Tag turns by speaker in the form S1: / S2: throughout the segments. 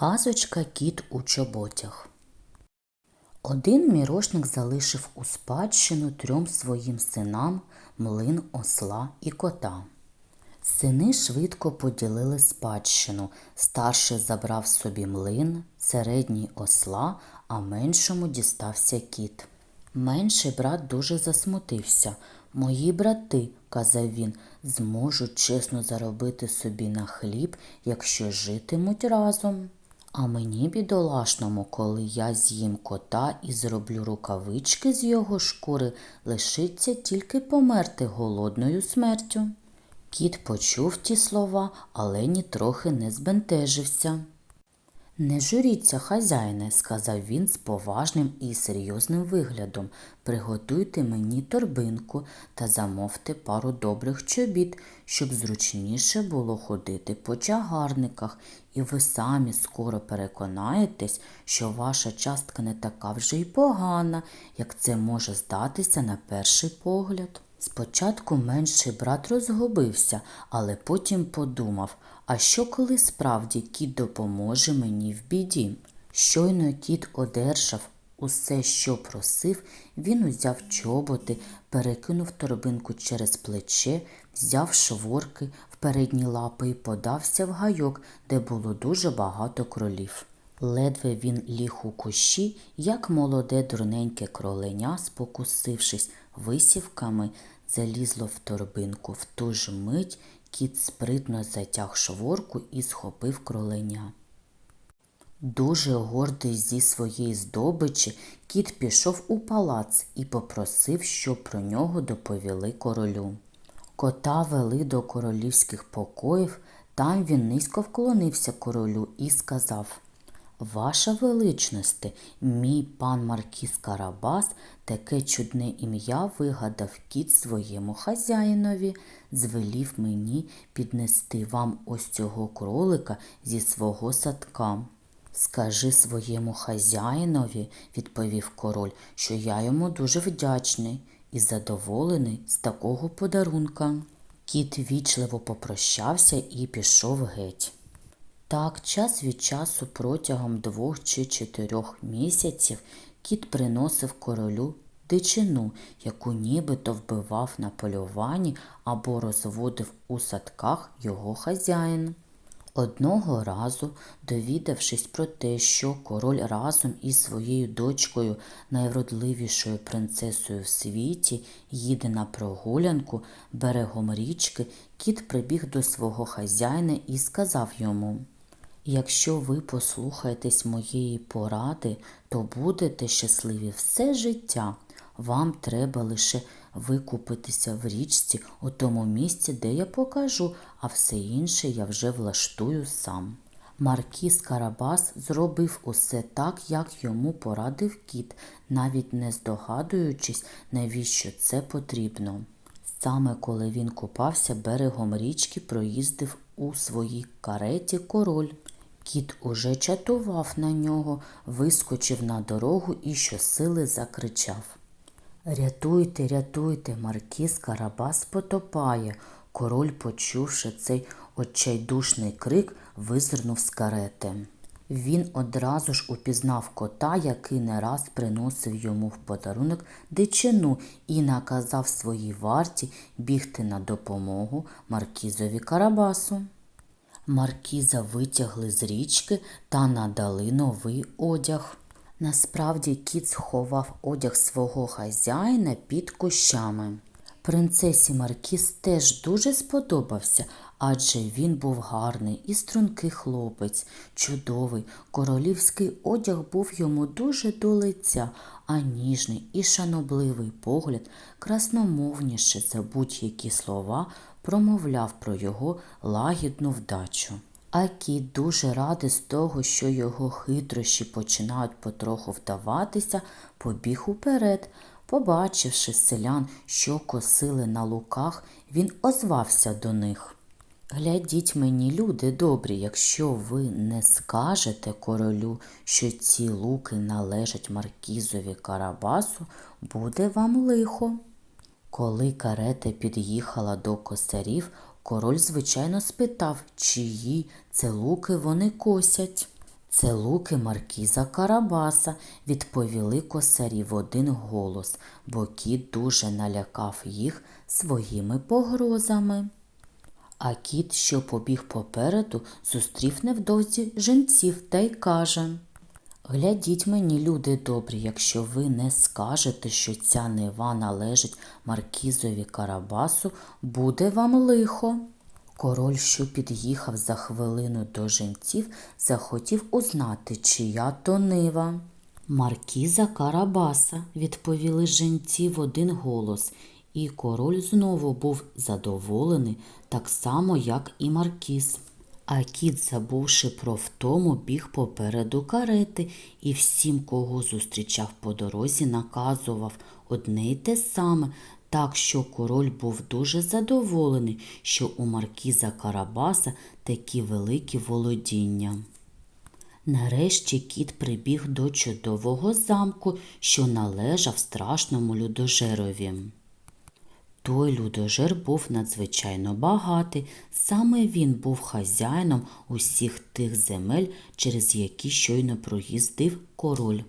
S1: Казочка кіт у чоботях. Один мірошник залишив у спадщину трьом своїм синам млин осла і кота. Сини швидко поділили спадщину. Старший забрав собі млин, середній осла, а меншому дістався кіт. Менший брат дуже засмутився. Мої брати, казав він, зможуть чесно заробити собі на хліб, якщо житимуть разом. А мені, бідолашному, коли я з'їм кота і зроблю рукавички з його шкури, лишиться тільки померти голодною смертю. Кіт почув ті слова, але нітрохи не збентежився. Не журіться, хазяїне, сказав він з поважним і серйозним виглядом. Приготуйте мені торбинку та замовте пару добрих чобіт, щоб зручніше було ходити по чагарниках, і ви самі скоро переконаєтесь, що ваша частка не така вже й погана, як це може здатися на перший погляд. Спочатку менший брат розгубився, але потім подумав, а що коли справді кіт допоможе мені в біді? Щойно кіт одержав усе, що просив, він узяв чоботи, перекинув торбинку через плече, взяв шворки в передні лапи і подався в гайок, де було дуже багато кролів. Ледве він ліг у кущі, як молоде дурненьке кроленя, спокусившись висівками, залізло в торбинку. В ту ж мить кіт спритно затяг шворку і схопив кроленя. Дуже гордий зі своєї здобичі, кіт пішов у палац і попросив, щоб про нього доповіли королю. Кота вели до королівських покоїв, там він низько вклонився королю і сказав Ваша величносте, мій пан Маркіз Карабас таке чудне ім'я вигадав кіт своєму хазяїнові, звелів мені піднести вам ось цього кролика зі свого садка. Скажи своєму хазяїнові, відповів король, що я йому дуже вдячний і задоволений з такого подарунка. Кіт вічливо попрощався і пішов геть. Так, час від часу протягом двох чи чотирьох місяців кіт приносив королю дичину, яку нібито вбивав на полюванні або розводив у садках його хазяїн. Одного разу, довідавшись про те, що король разом із своєю дочкою, найвродливішою принцесою в світі, їде на прогулянку берегом річки, кіт прибіг до свого хазяїна і сказав йому Якщо ви послухаєтесь моєї поради, то будете щасливі все життя. Вам треба лише викупитися в річці у тому місці, де я покажу, а все інше я вже влаштую сам. Маркіз Карабас зробив усе так, як йому порадив кіт, навіть не здогадуючись, навіщо це потрібно. Саме коли він купався берегом річки, проїздив у своїй кареті король. Кіт уже чатував на нього, вискочив на дорогу і щосили закричав. Рятуйте, рятуйте, маркіз Карабас потопає. Король, почувши цей отчайдушний крик, визирнув з карети. Він одразу ж упізнав кота, який не раз приносив йому в подарунок дичину і наказав своїй варті бігти на допомогу маркізові Карабасу. Маркіза витягли з річки та надали новий одяг. Насправді кіт сховав одяг свого хазяїна під кущами. Принцесі Маркіз теж дуже сподобався, адже він був гарний і стрункий хлопець, чудовий. Королівський одяг був йому дуже до лиця, а ніжний і шанобливий погляд красномовніше за будь-які слова промовляв про його лагідну вдачу. А кіт дуже радий з того, що його хитрощі починають потроху вдаватися, побіг уперед. Побачивши селян, що косили на луках, він озвався до них. Глядіть мені, люди добрі, якщо ви не скажете королю, що ці луки належать маркізові Карабасу, буде вам лихо. Коли карета під'їхала до косарів, король, звичайно, спитав, чиї це луки вони косять. Це луки маркіза Карабаса, відповіли косарі в один голос, бо кіт дуже налякав їх своїми погрозами. А кіт, що побіг попереду, зустрів невдовзі женців та й каже Глядіть мені, люди добрі, якщо ви не скажете, що ця нива належить маркізові Карабасу, буде вам лихо. Король, що під'їхав за хвилину до женців, захотів узнати, чия то нива. Маркіза Карабаса, відповіли женці в один голос, і король знову був задоволений, так само, як і маркіз. А кіт, забувши про втому, біг попереду карети і всім, кого зустрічав по дорозі, наказував одне й те саме, так що король був дуже задоволений, що у маркіза Карабаса такі великі володіння. Нарешті кіт прибіг до чудового замку, що належав страшному людожерові. Той людожер був надзвичайно багатий, саме він був хазяїном усіх тих земель, через які щойно проїздив король.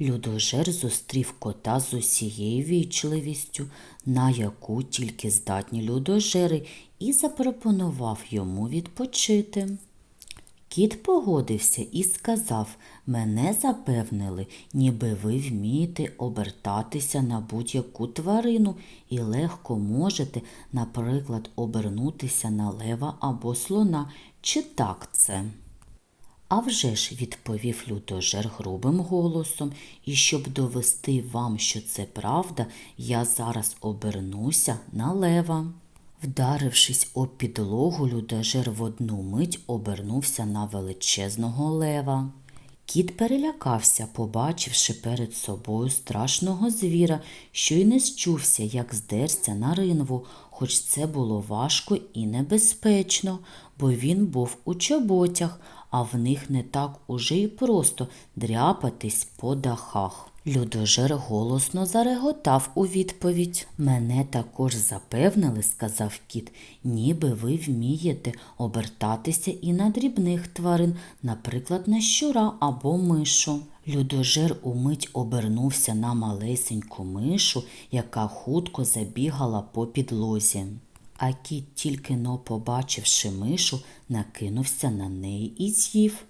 S1: Людожер зустрів кота з усією вічливістю, на яку тільки здатні людожери, і запропонував йому відпочити. Кіт погодився і сказав, мене запевнили, ніби ви вмієте обертатися на будь-яку тварину і легко можете, наприклад, обернутися на лева або слона. Чи так це? А вже ж, відповів людожер грубим голосом, і щоб довести вам, що це правда, я зараз обернуся на лева. Вдарившись об підлогу, людожер в одну мить обернувся на величезного лева. Кіт перелякався, побачивши перед собою страшного звіра, що й не счувся, як здерся на ринву, хоч це було важко і небезпечно, бо він був у чоботях, а в них не так уже й просто дряпатись по дахах. Людожер голосно зареготав у відповідь. Мене також запевнили, сказав кіт, ніби ви вмієте обертатися і на дрібних тварин, наприклад, на щура або мишу. Людожер умить обернувся на малесеньку мишу, яка хутко забігала по підлозі. А кіт, тільки но побачивши мишу, накинувся на неї і з'їв.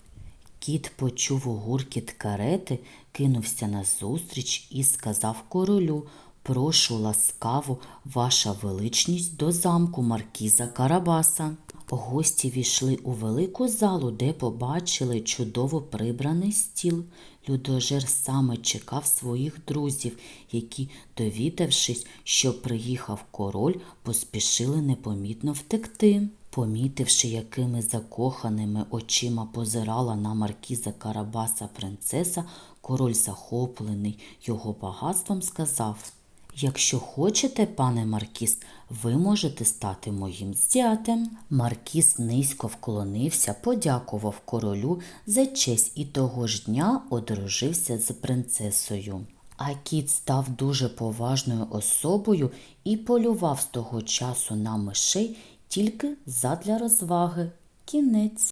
S1: Кіт почув гуркіт карети, кинувся назустріч і сказав королю Прошу ласкаво, ваша величність до замку маркіза Карабаса. Гості війшли у велику залу, де побачили чудово прибраний стіл. Людожер саме чекав своїх друзів, які, довідавшись, що приїхав король, поспішили непомітно втекти. Помітивши, якими закоханими очима позирала на маркіза Карабаса принцеса, король, захоплений його багатством, сказав Якщо хочете, пане Маркіс, ви можете стати моїм зятем. Маркіс низько вклонився, подякував королю за честь і того ж дня одружився з принцесою. А кіт став дуже поважною особою і полював з того часу на мишей тільки задля розваги. Кінець.